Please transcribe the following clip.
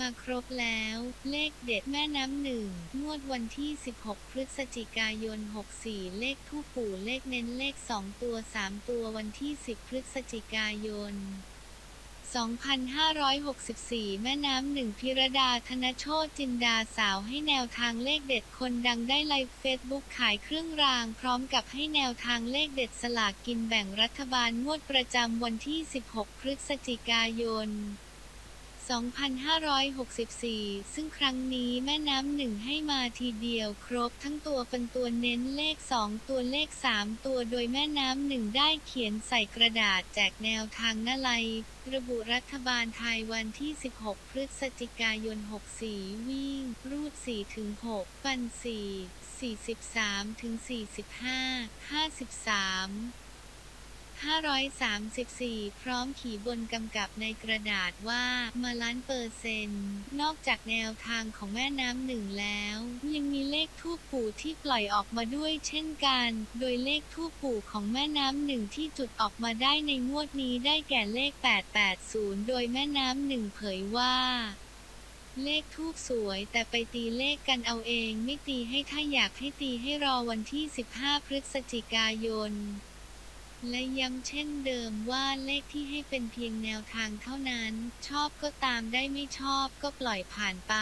มาครบแล้ว เลขเด็ดแม่น้ำหนึ่งงวดวันที่ 16 พฤศจิกายน 64 เลขทูปปู่เลขเน้นเลข 2 ตัว 3 ตัววันที่ 10 พฤศจิกายน2564 แม่น้ำหนึ่งพิรดาธนโชตจินดาสาวให้แนวทางเลขเด็ดคนดังได้ไลฟ์เฟซบุ๊กขายเครื่องราง พร้อมกับให้แนวทางเลขเด็ดสลากกินแบ่งรัฐบาลงวดประจำวันที่ 16 พฤศจิกายน 2564 ซึ่งครั้งนี้แม่น้ำหนึ่งให้มาทีเดียวครบทั้งตัวเป็นตัวเน้นเลข 2 ตัวเลข 3 ตัวโดยแม่น้ำหนึ่งได้เขียนใส่กระดาษแจกแนวทางนาไลระบุรัฐบาลไทยวันที่ 16 พฤศจิกายน 64 วิ่ง รูด4-6ปัน 4 43 ถึง 45 53 534 พร้อมขีบนกำกับในกระดาษว่า มาล้านเปอร์เซนต์ นอกจากแนวทางของแม่น้ำหนึ่งแล้ว ยังมีเลขทูปปู่ที่ปล่อยออกมาด้วยเช่นกัน โดยเลขทูปปู่ของแม่น้ำหนึ่งที่จุดออกมาได้ในงวดนี้ได้แก่เลข 880 โดยแม่น้ำหนึ่งเผยว่าเลขทูบสวยแต่ไปตีเลขกันเอาเองไม่ตีให้ถ้าอยากให้ตีให้รอวันที่ 15 พฤศจิกายน และย้ำเช่นเดิมว่าเลขที่ให้เป็นเพียงแนวทางเท่านั้น ชอบก็ตามได้ไม่ชอบก็ปล่อยผ่านไป